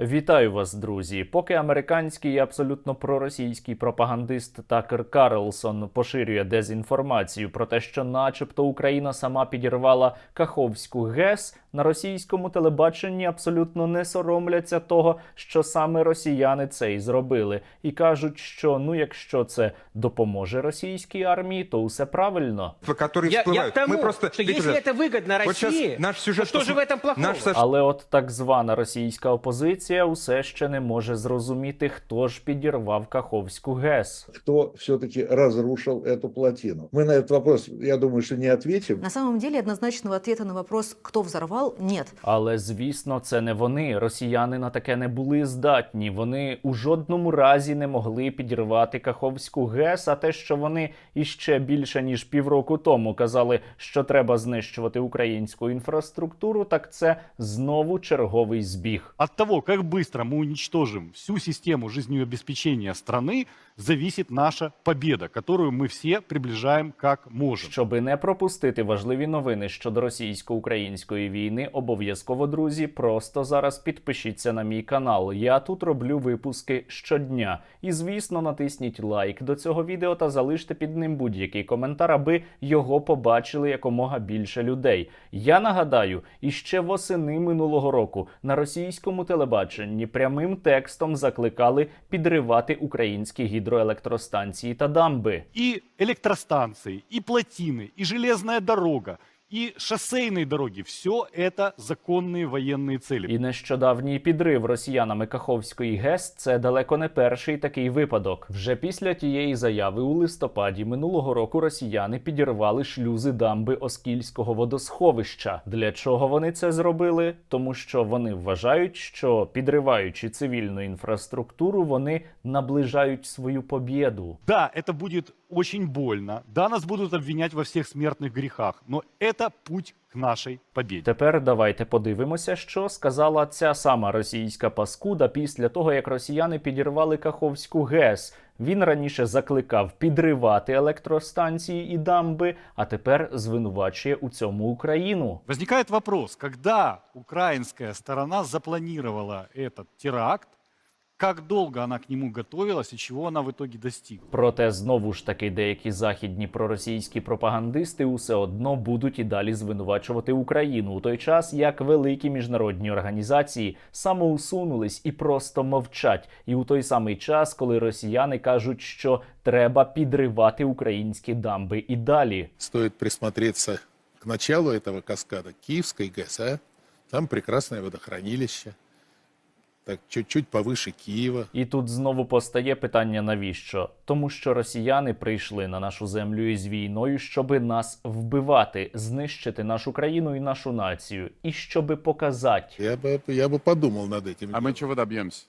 Вітаю вас, друзі. Поки американський і абсолютно проросійський пропагандист Такер Карлсон поширює дезінформацію про те, що, начебто, Україна сама підірвала Каховську ГЕС, на російському телебаченні абсолютно не соромляться того, що саме росіяни це і зробили, і кажуть, що ну, якщо це допоможе російській армії, то усе правильно. которые Я, я всплывают. к тому, Мы просто, что Виктор если Ильич, это выгодно вот щас России, наш сюжет то что же в посмотри- этом плохого? наш Саш- Але от так звана російська опозиція усе ще не може зрозуміти, хто ж підірвав Каховську ГЕС. кто все-таки разрушил эту плотину. Мы на этот вопрос, я думаю, что не ответим. На самом деле однозначного ответа на вопрос, кто взорвал, нет. Але звісно, це не вони. Росіяни на таке не були здатні. Вони у жодному разі не могли підірвати Каховську ГЕС. А те, що вони іще більше ніж півроку тому казали, що треба знищувати українську інфраструктуру, так це знову черговий збіг. От того, как быстро мы уничтожим всю систему жизнеобеспечения страны, зависит наша победа, которую мы все приближаем как можем. Щоби не пропустити важливі новини щодо російсько-української війни, обов'язково, друзі, просто зараз підпишіться на мій канал. Я тут роблю випуски щодня. І звісно, натисніть лайк до цього відео та залиште під ним будь-який коментар, аби його побачили якомога більше людей. Я нагадаю, іще восени минулого року на російському телебаченні прямим текстом закликали підривати українські гідроелектростанції та дамби. И электростанции, и плотины, и железная дорога, и шоссейные дороги – все это законные военные цели. І нещодавній підрив росіянами Каховської ГЕС це далеко не перший такий випадок. Вже після тієї заяви у листопаді минулого року росіяни підірвали шлюзи дамби Оскільського водосховища. Для чого вони це зробили? Тому що вони вважають, що підриваючи цивільну інфраструктуру, вони наближають свою побєду. Да, это будет очень больно, да, нас будут обвинять во всех смертных грехах, но это путь к нашей победе. Тепер давайте подивимося, що сказала ця сама російська паскуда після того, як росіяни підірвали Каховську ГЕС. Він раніше закликав підривати електростанції і дамби, а тепер звинувачує у цьому Україну. Возникает вопрос, когда украинская сторона запланировала этот теракт, как долго она к нему готовилась и чего она в итоге достигла? Проте знову ж таки деякі західні проросійські пропагандисти усе одно будуть і далі звинувачувати Україну у той час, як великі міжнародні організації самоусунулись і просто мовчать. І у той самий час, коли росіяни кажуть, що треба підривати українські дамби і далі. стоит присмотреться к началу этого каскада Киевской ГЭС, а? Там прекрасное водохранилище, так чуть-чуть повыше Киева. І тут знову постає питання: навіщо? Тому що росіяни прийшли на нашу землю із війною, щоби нас вбивати, знищити нашу країну і нашу націю, і щоби показати. Я бы, я бы подумал над этим. А мы чего добьемся?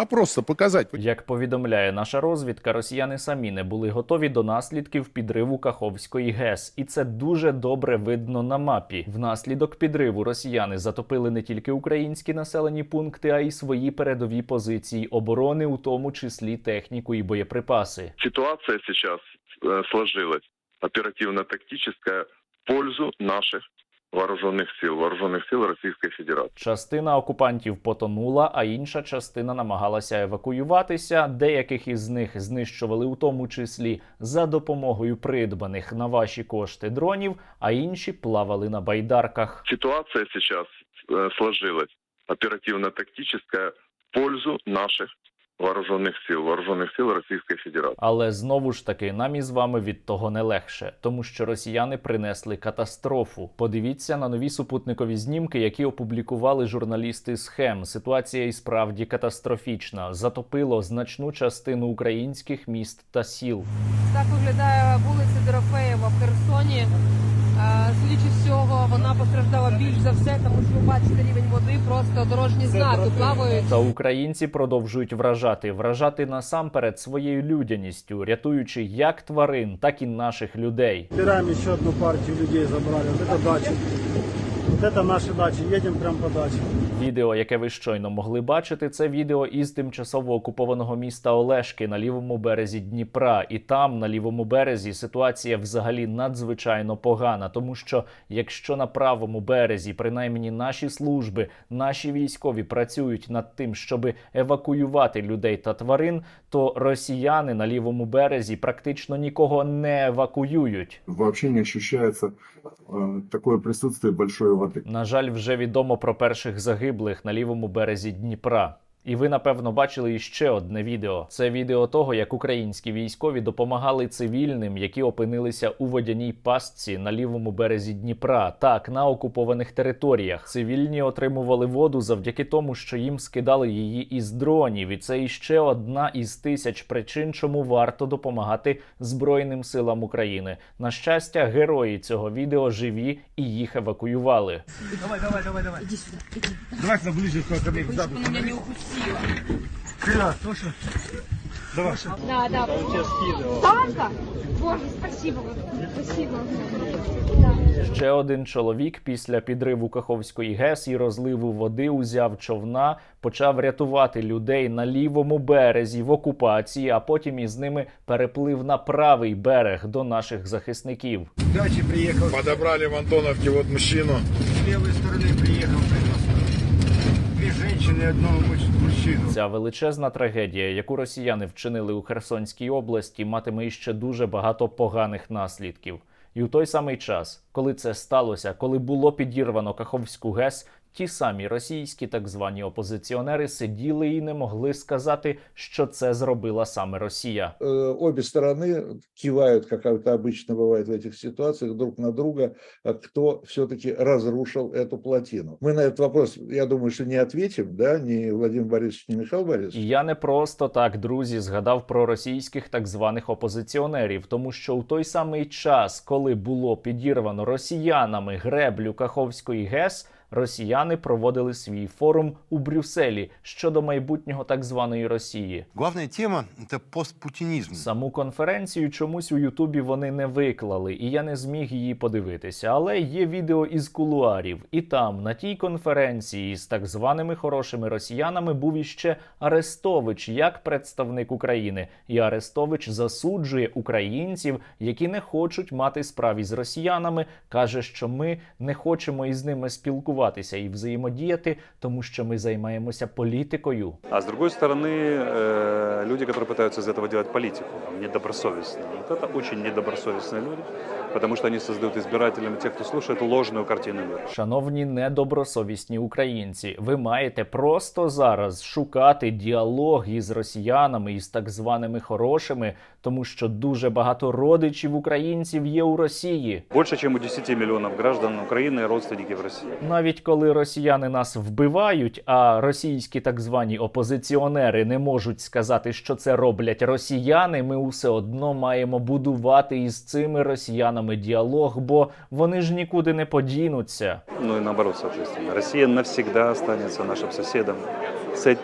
А просто показать. Як повідомляє наша розвідка, росіяни самі не були готові до наслідків підриву Каховської ГЕС, і це дуже добре видно на мапі. Внаслідок підриву росіяни затопили не тільки українські населені пункти, а й свої передові позиції оборони, у тому числі техніку і боєприпаси. ситуация сейчас э, сложилась оперативно-тактическая в пользу наших вооруженных сил, вооруженных сил Российской Федерации. Частина окупантів потонула, а інша частина намагалася евакуюватися. Деяких із них знищували у тому числі за допомогою придбаних на ваші кошти дронів, а інші плавали на байдарках. Ситуация сейчас э, сложилась оперативно-тактическая в пользу наших вооруженных сил, вооруженных сил Российской Федерации. Але знову ж таки, нам із вами від того не легше, тому що росіяни принесли катастрофу. Подивіться на нові супутникові знімки, які опублікували журналісти схем. Ситуація і справді катастрофічна. Затопило значну частину українських міст та сіл. Так виглядає вулиця Дорофеєва в Херсоні. Судячи з цього, вона постраждала більш за все, тому що ви бачите рівень води, просто дорожні знаки плавають. Та українці продовжують вражати, вражати насамперед своєю людяністю, рятуючи як тварин, так і наших людей. Збираємо ще одну партію людей забрали. Це это дача. це наші дачі. дачи. прямо прям по даче. Відео, яке ви щойно могли бачити, це відео із тимчасово окупованого міста Олешки на лівому березі Дніпра. І там, на лівому березі, ситуація взагалі надзвичайно погана, тому що якщо на правому березі, принаймні наші служби, наші військові працюють над тим, щоб евакуювати людей та тварин, то росіяни на лівому березі практично нікого не евакуюють. вообще не ощущается э, такое присутствие большой воды. На жаль, вже відомо про перших загиблих на лівому березі Дніпра. І ви напевно бачили іще одне відео. Це відео того, як українські військові допомагали цивільним, які опинилися у водяній пастці на лівому березі Дніпра. Так, на окупованих територіях. Цивільні отримували воду завдяки тому, що їм скидали її із дронів. І це іще одна із тисяч причин, чому варто допомагати Збройним силам України. На щастя, герої цього відео живі і їх евакуювали. Да, да. Танка? Боже, спасибо. Спасибо. Ще один чоловік після підриву Каховської ГЕС і розливу води узяв човна, почав рятувати людей на лівому березі в окупації, а потім із ними переплив на правий берег до наших захисників. дачи приехал, Подобрали в Антоновке вот мужчину. с левой стороны приехал, принес две женщины одного мужчину. Ця величезна трагедія, яку росіяни вчинили у Херсонській області, матиме іще дуже багато поганих наслідків. І у той самий час, коли це сталося, коли було підірвано Каховську ГЕС, ті самі російські так звані опозиціонери сиділи і не могли сказати, що це зробила саме Росія. Э, Обе стороны кивают, как это обычно бывает в этих ситуациях, друг на друга, а кто все-таки разрушил эту плотину. Мы на этот вопрос, я думаю, что не ответим, да, ни Владимир Борисович, ни Михаил Борисович. І я не просто так, друзі, згадав про російських так званих опозиціонерів, тому що у той самий час, коли було підірвано росіянами греблю Каховської ГЕС, росіяни проводили свій форум у Брюсселі щодо майбутнього так званої Росії. Главная тема – это постпутинизм. Саму конференцію чомусь у Ютубі вони не виклали, і я не зміг її подивитися. Але є відео із кулуарів, і там, на тій конференції з так званими хорошими росіянами, був іще Арестович як представник України. І Арестович засуджує українців, які не хочуть мати справі з росіянами. каже, що ми не хочемо із ними спілкуватися і взаємодіяти, тому що ми займаємося політикою. А с другой стороны, э, люди, которые пытаются из этого делать политику, недобросовестные. Вот это очень недобросовестные люди, потому что они создают избирателям, тех, кто слушает, ложную картину мира. Шановні недобросовісні українці, ви маєте просто зараз шукати діалог із росіянами із так званими хорошими, тому що дуже багато родичів українців є у Росії. Больше, чем у 10 миллионов граждан Украины родственники в России. навіть коли росіяни нас вбивають, а російські так звані опозиціонери не можуть сказати, що це роблять росіяни, ми усе одно маємо будувати із цими росіянами діалог, бо вони ж нікуди не подінуться. Ну і наоборот, соответственно. Росія навсегда останется нашим соседом С-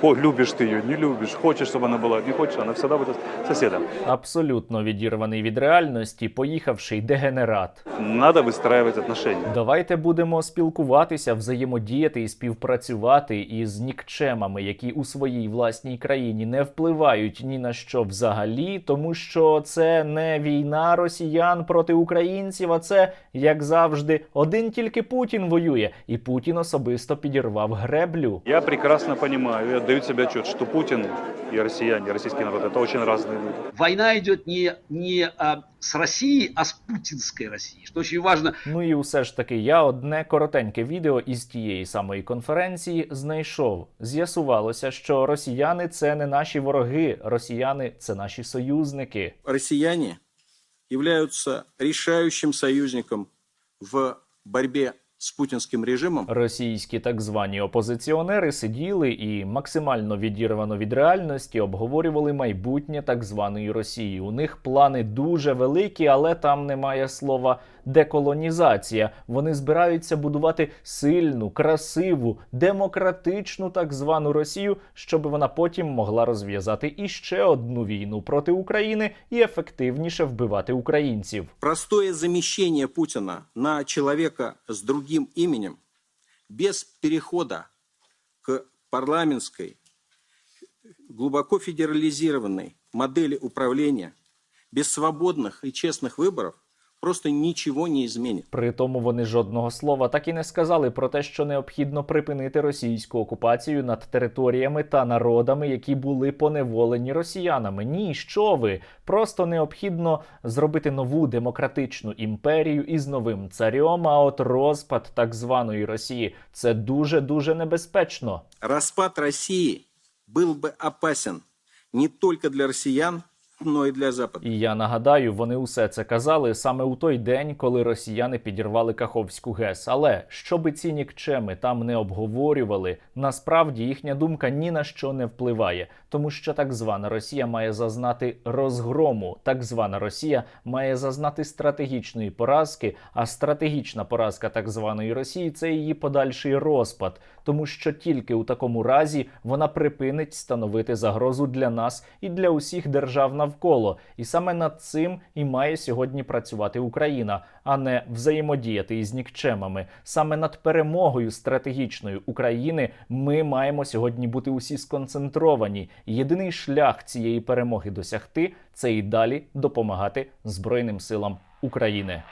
хо- Любишь ты ее, не любишь, хочешь, чтобы она была, не хочешь, она всегда будет соседом. Абсолютно відірваний від реальності, поїхавший дегенерат. Надо выстраивать отношения. Давайте будемо спілкуватися, взаємодіяти і співпрацювати із нікчемами, які у своїй власній країні не впливають ні на що взагалі, тому що це не війна росіян проти українців, а це як завжди один тільки Путін воює, і Путін особисто підірвав греблю. Я прекрасно понимаю и отдаю себе отчет, что Путин и россияне, и российский народ – это очень разные люди. Война идет не, не а, с Россией, а с путинской Россией, что очень важно. Ну і все ж таки, я одне коротеньке відео із тієї самої конференції знайшов. З'ясувалося, що росіяни це не наші вороги, росіяни це наші союзники. россияне являются решающим союзником в борьбе с путінським режимом. Російські так звані опозиціонери сиділи і максимально відірвано від реальності обговорювали майбутнє так званої Росії. У них плани дуже великі, але там немає слова деколонізація. Вони збираються будувати сильну, красиву, демократичну так звану Росію, щоб вона потім могла розв'язати іще одну війну проти України і ефективніше вбивати українців. Простое замещение Путина на человека с другим именем без перехода к парламентской, глубоко федерализированной модели управления без свободных и честных выборов просто ничего не изменит. При тому вони жодного слова так і не сказали про те, що необхідно припинити російську окупацію над територіями та народами, які були поневолені росіянами. Ні, що ви просто необхідно зробити нову демократичну імперію із новим царем. А от розпад так званої Росії це дуже дуже небезпечно. Распад России был бы опасен не только для россиян, но и для Запада. І я нагадаю, вони усе це казали саме у той день, коли росіяни підірвали Каховську ГЕС. Але щоби ці нікчеми там не обговорювали, насправді їхня думка ні на що не впливає, тому що так звана Росія має зазнати розгрому. Так звана Росія має зазнати стратегічної поразки. А стратегічна поразка так званої Росії це її подальший розпад, тому що тільки у такому разі вона припинить становити загрозу для нас і для усіх держав навколо. І саме над цим і має сьогодні працювати Україна, а не взаємодіяти із нікчемами. Саме над перемогою стратегічної України ми маємо сьогодні бути усі сконцентровані. Єдиний шлях цієї перемоги досягти це і далі допомагати Збройним силам України.